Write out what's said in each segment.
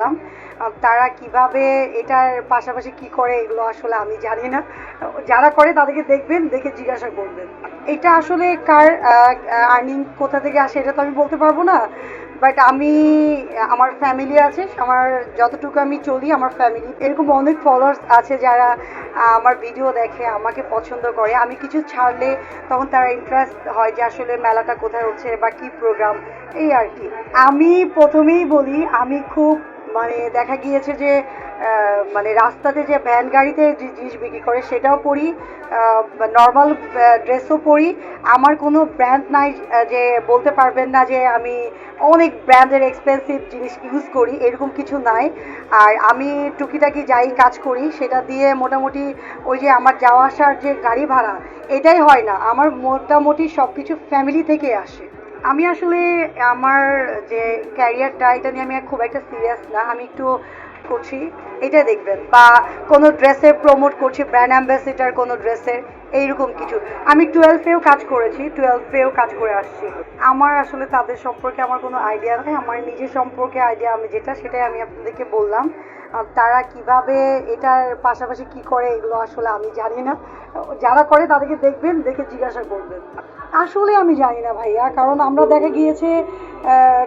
করলাম আহ, তারা কীভাবে এটার পাশাপাশি কি করে এগুলো আসলে আমি জানি না। যারা করে তাদেরকে দেখবেন দেখে জিজ্ঞাসা করবেন। এটা আসলে কার আর্নিং কোথা থেকে আসে এটা তো আমি বলতে পারব না। বাট আমি আমার ফ্যামিলি আছে আমার যতটুকু আমি চলি আমার ফ্যামিলি এরকম অনেক ফলোয়ার্স আছে যারা আমার ভিডিও দেখে আমাকে পছন্দ করে। আমি কিছু ছাড়লে তখন তারা ইন্টারেস্ট হয় যে আসলে মেলাটা কোথায় হচ্ছে বা কি প্রোগ্রাম এই আর কি। আমি প্রথমেই বলি আমি খুব মানে দেখা গিয়েছে যে মানে রাস্তাতে যে ভ্যান গাড়িতে যে জিনিস বিক্রি করে সেটাও পরি নর্মাল ড্রেসও পরি। আমার কোনো ব্র্যান্ড নাই যে বলতে পারবেন না যে আমি অনেক ব্র্যান্ডের এক্সপেন্সিভ জিনিস ইউজ করি, এরকম কিছু নাই। আর আমি টুকিটাকি যাই কাজ করি, সেটা দিয়ে মোটামুটি ওই যে আমার যাওয়া আসার যে গাড়ি ভাড়া, এটাই হয় না। আমার মোটামুটি সব কিছু ফ্যামিলি থেকে আসে। আমি আসলে আমার যে ক্যারিয়ারটা, এটা নিয়ে আমি খুব একটা সিরিয়াস না। আমি একটু করছি এটা দেখবেন। বা কোনো ড্রেসের প্রমোট করছি ব্র্যান্ড অ্যাম্বাসেডার কোনো ড্রেসের এইরকম কিছু। আমি টুয়েলভেও কাজ করেছি টুয়েলভেও কাজ করে আসছি। আমার আসলে তাদের সম্পর্কে আমার কোনো আইডিয়া নেই। আমার নিজের সম্পর্কে আইডিয়া আমি যেটা, সেটাই আমি আপনাদেরকে বললাম। তারা কীভাবে এটার পাশাপাশি কি করে, এগুলো আসলে আমি জানি না। যারা করে তাদেরকে দেখবেন, দেখে জিজ্ঞাসা করবেন। আসলে আমি জানি না ভাইয়া, কারণ আমরা দেখা গিয়েছে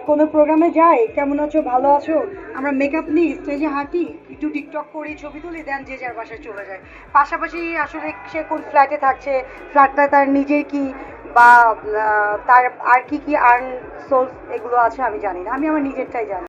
কোনো প্রোগ্রামে যাই, কেমন আছো, ভালো আছো? আমরা মেকআপ নিই স্টেজে হাঁটি, একটু টিকটক করি, ছবি তুলি দেন যে যার বাসায় চলে যায়। পাশাপাশি আসলে সে কোন ফ্ল্যাটে থাকছে ফ্ল্যাটটা তার নিজের কি, বা তার আর কি কি আর্ন সোর্স এগুলো আছে আমি জানি না। আমি আমার নিজেরটাই জানি।